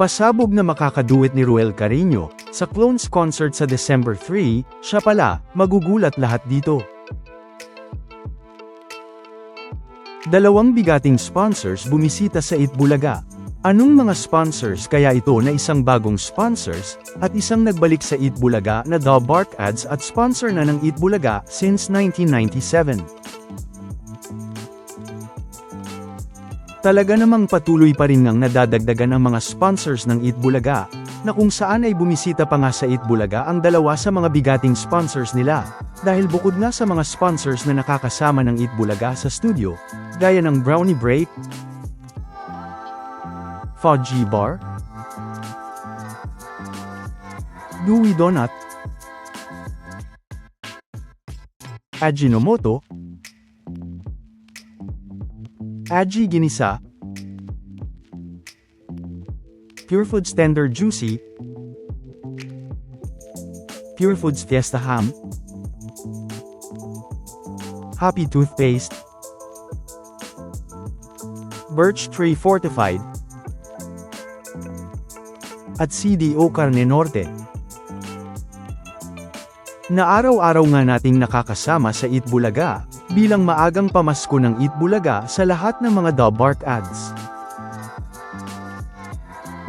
Pasabog na makakaduet ni Ruel Carino, sa Clones concert sa December 3, siya pala, magugulat lahat dito. Dalawang bigating sponsors bumisita sa Itbulaga. Anong mga sponsors kaya ito na isang bagong sponsors, at isang nagbalik sa Itbulaga na The Bark Ads at sponsor na ng Itbulaga since 1997? Talaga namang patuloy pa rin ngang nadadagdagan ang mga sponsors ng Eat Bulaga, na kung saan ay bumisita pa nga sa Eat Bulaga ang dalawa sa mga bigating sponsors nila, dahil bukod nga sa mga sponsors na nakakasama ng Eat Bulaga sa studio, gaya ng Brownie Break, Fudgy Bar, Dewey Donut, Ajinomoto, Aji Ginisa, Pure Foods Tender Juicy, Pure Foods Fiesta Ham, Happy Toothpaste, Birch Tree Fortified, at CDO Carne Norte. Na araw-araw nga nating nakakasama sa Eat Bulaga, bilang maagang pamasko ng Eat Bulaga sa lahat ng mga Bark ads.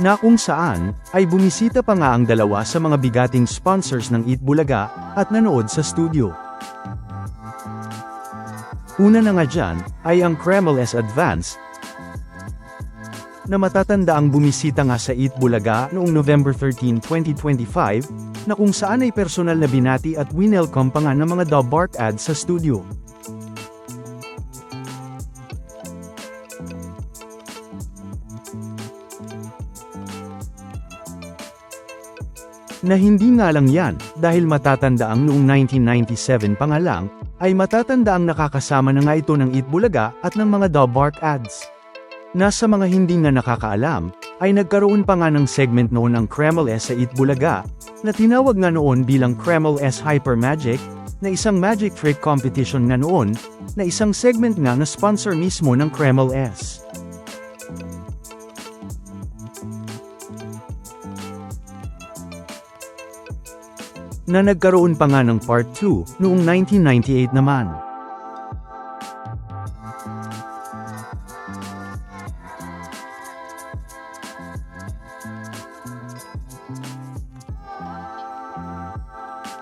Na kung saan, ay bumisita pa nga ang dalawa sa mga bigating sponsors ng Eat Bulaga, at nanood sa studio. Una na nga dyan, ay ang Kreml S Advance, na matatanda ang bumisita nga sa Eat Bulaga noong November 13, 2025, na kung saan ay personal na binati at winelcome pa nga ng mga Bark ads sa studio. Na hindi nga lang yan, dahil matatanda ang noong 1997 pa nga lang, ay matatanda ang nakakasama na nga ito ng Eat Bulaga at ng mga The Bark ads. Nasa mga hindi nga nakakaalam, ay nagkaroon pa nga ng segment noon ang Kreml S sa Eat Bulaga, na tinawag nga noon bilang Kreml S Hyper Magic, na isang magic trick competition nga noon, na isang segment nga na sponsor mismo ng Kreml S. Na nagkaroon pa nga ng part 2, noong 1998 naman.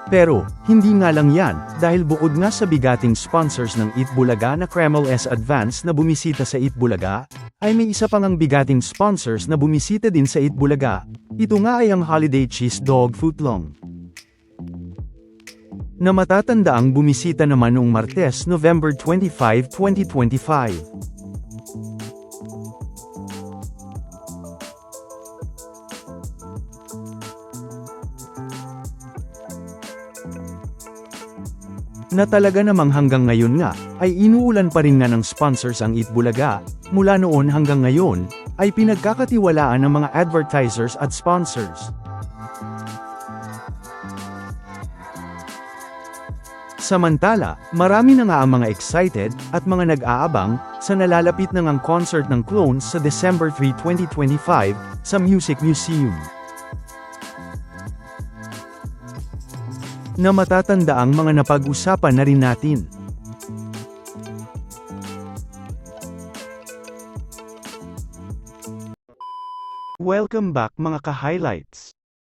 Pero, hindi nga lang yan, dahil bukod nga sa bigating sponsors ng Eat Bulaga na Kreml S Advance na bumisita sa Eat Bulaga, ay may isa pang ang bigating sponsors na bumisita din sa Eat Bulaga. Ito nga ay ang Holiday Cheese Dog Footlong. Na matatanda ang bumisita naman noong Martes, November 25, 2025. na talaga namang hanggang ngayon nga, ay inuulan pa rin nga ng sponsors ang Eat Bulaga, mula noon hanggang ngayon, ay pinagkakatiwalaan ng mga advertisers at sponsors. Samantala, marami na nga ang mga excited, at mga nag-aabang, sa nalalapit na ngang concert ng Clones sa December 3, 2025, sa Music Museum. na matatanda ang mga napag-usapan na rin natin. Welcome back mga ka-highlights.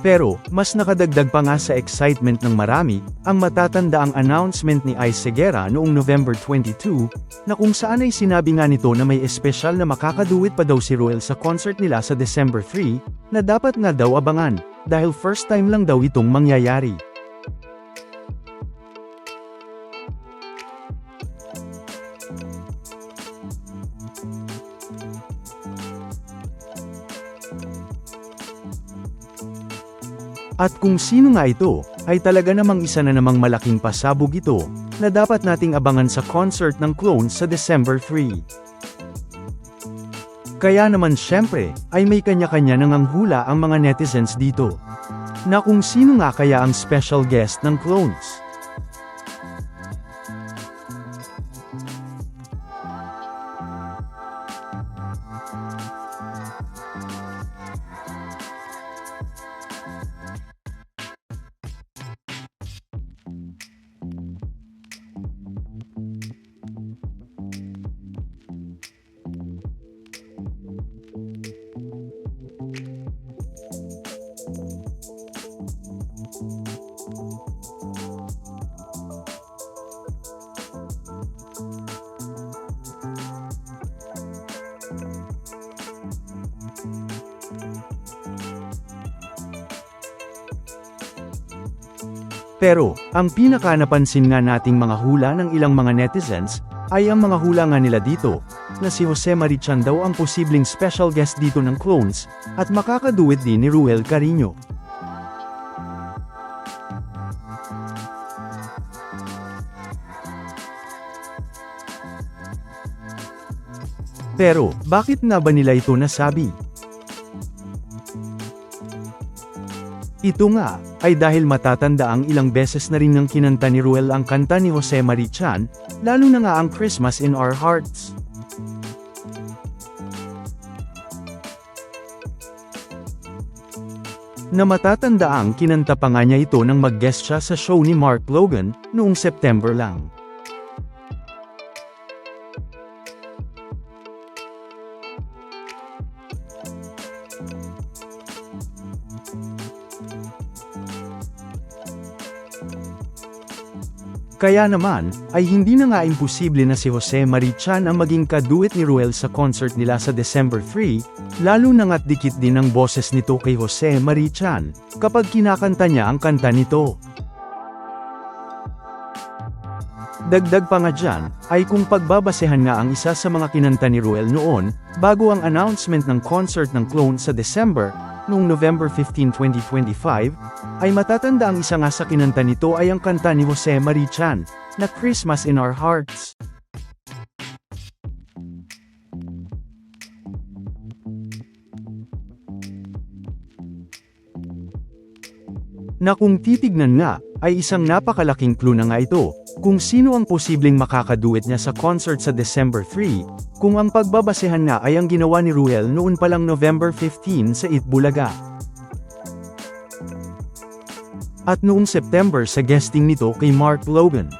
Pero, mas nakadagdag pa nga sa excitement ng marami, ang matatanda ang announcement ni Ice Segura noong November 22, na kung saan ay sinabi nga nito na may espesyal na makakaduwit pa daw si Ruel sa concert nila sa December 3, na dapat nga daw abangan, dahil first time lang daw itong mangyayari. At kung sino nga ito, ay talaga namang isa na namang malaking pasabog ito, na dapat nating abangan sa concert ng Clones sa December 3. Kaya naman syempre, ay may kanya-kanya nang ang hula ang mga netizens dito. Na kung sino nga kaya ang special guest ng clones. Pero, ang pinaka napansin nga nating mga hula ng ilang mga netizens, ay ang mga hula nga nila dito, na si Jose Marichan daw ang posibleng special guest dito ng clones, at makakaduwit din ni Ruel Carino. Pero, bakit nga ba nila ito nasabi? Ito nga, ay dahil matatanda ang ilang beses na rin ng kinanta ni Ruel ang kanta ni Jose Marichan, lalo na nga ang Christmas in Our Hearts. Na matatanda ang kinanta pa nga niya ito nang mag-guest siya sa show ni Mark Logan, noong September lang. Kaya naman, ay hindi na nga imposible na si Jose Marichan ang maging kaduet ni Ruel sa concert nila sa December 3, lalo na nga't dikit din ang boses nito kay Jose Marichan, kapag kinakanta niya ang kanta nito. Dagdag pa nga dyan, ay kung pagbabasehan nga ang isa sa mga kinanta ni Ruel noon, bago ang announcement ng concert ng Clone sa December, noong November 15, 2025, ay matatanda ang isa nga sa kinanta nito ay ang kanta ni Jose Marichan, na Christmas in Our Hearts. Na kung titignan nga, ay isang napakalaking clue na nga ito, kung sino ang posibleng makakaduet niya sa concert sa December 3, kung ang pagbabasehan nga ay ang ginawa ni Ruel noon palang November 15 sa Itbulaga. At noong September sa guesting nito kay Mark Logan.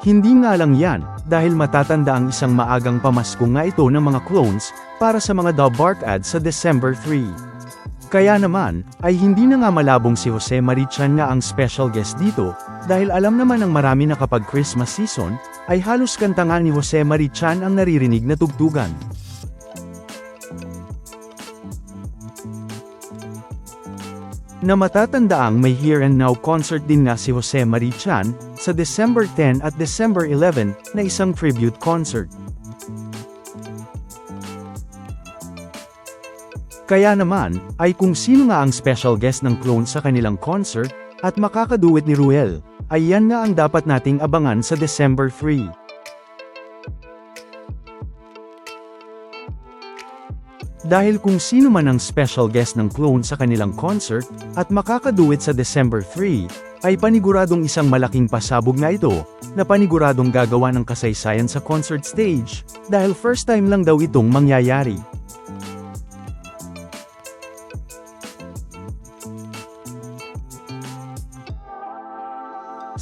Hindi nga lang yan, dahil matatanda ang isang maagang pamasko nga ito ng mga clones, para sa mga The Bark ads sa December 3. Kaya naman, ay hindi na nga malabong si Jose Marichan nga ang special guest dito, dahil alam naman ng marami na kapag Christmas season, ay halos kanta nga ni Jose Marichan ang naririnig na tugtugan. Na matataandaang may Here and Now concert din nga si Jose Marichan, sa December 10 at December 11, na isang tribute concert. Kaya naman, ay kung sino nga ang special guest ng clone sa kanilang concert, at makakaduwit ni Ruel, ay yan nga ang dapat nating abangan sa December 3. Dahil kung sino man ang special guest ng clone sa kanilang concert, at makakaduwit sa December 3, ay paniguradong isang malaking pasabog na ito, na paniguradong gagawa ng kasaysayan sa concert stage, dahil first time lang daw itong mangyayari.